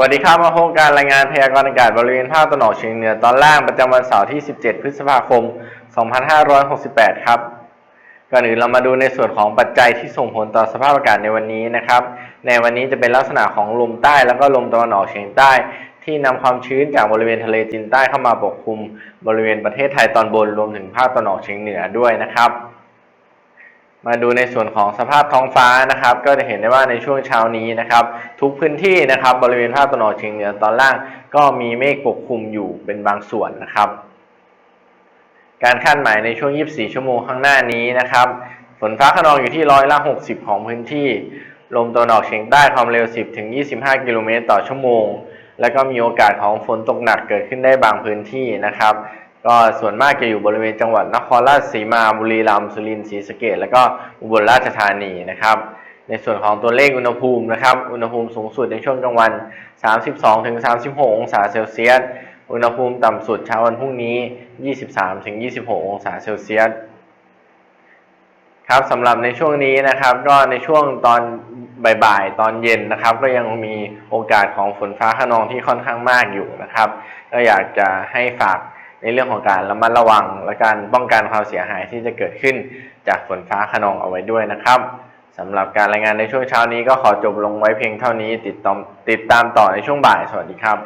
วัสดีครับมาพบการรายงานพยากรณ์อากาศบริเวณภาคตะวันออกเฉียงเหนือตอนล่างประจำวันเสาร์ที่ 17 พฤษภาคม 2568 ครับ ก่อนอื่นเรามาดูในส่วนของปัจจัยที่ส่งผลต่อสภาพอากาศในวันนี้นะครับ ในวันนี้จะเป็นลักษณะของลมใต้แล้วก็ลมตะวันออกเฉียงใต้ ที่นำความชื้นจากบริเวณทะเลจีนใต้เข้ามาปกคลุมบริเวณประเทศไทยตอนบนรวมถึงภาคตะวันออกเฉียงเหนือด้วยนะครับ มาดูในส่วนของสภาพท้องฟ้านะครับ ก็จะเห็นได้ว่าในช่วงเช้านี้นะครับ ทุกพื้นที่นะครับ บริเวณภาคตะวันออกเฉียงเหนือตอนล่าง ก็มีเมฆปกคลุมอยู่เป็นบางส่วนนะครับ การคาดหมายในช่วง 24 ชั่วโมงข้างหน้านี้นะครับ ฝนฟ้าขนองอยู่ที่ร้อยละ 60 ของพื้นที่ ลมตะวันออกเฉียงใต้ความเร็ว 10 ถึง 25 กิโลเมตรต่อชั่วโมง แล้วก็มีโอกาสของฝนตกหนักเกิดขึ้นได้บางพื้นที่นะครับ ก็ส่วนมากจะอยู่บริเวณจังหวัดนครราชสีมาบุรีรัมย์สุรินทร์ศรีสะเกษและก็อุบลราชธานีนะครับในส่วนของตัวเลขอุณหภูมินะครับอุณหภูมิสูงสุดในช่วงกลางวัน 32ถึง36 องศาเซลเซียสอุณหภูมิต่ำสุดเช้าวันพรุ่งนี้ 23ถึง26 องศาเซลเซียสครับสำหรับในช่วงนี้นะครับ ก็ในช่วงตอนบ่ายๆ ตอนเย็นนะครับ ก็ยังมีโอกาสของฝนฟ้าขนองที่ค่อนข้างมากอยู่นะครับ ก็อยากจะให้ฝาก ในเรื่องของการระมัดระวัง และการป้องกันความเสียหายที่จะเกิดขึ้นจากฝนฟ้าขนองเอาไว้ด้วยนะครับสำหรับการรายงานในช่วงเช้านี้ก็ขอจบลงไว้เพียงเท่านี้ติดตามติดตามต่อในช่วงบ่ายสวัสดีครับ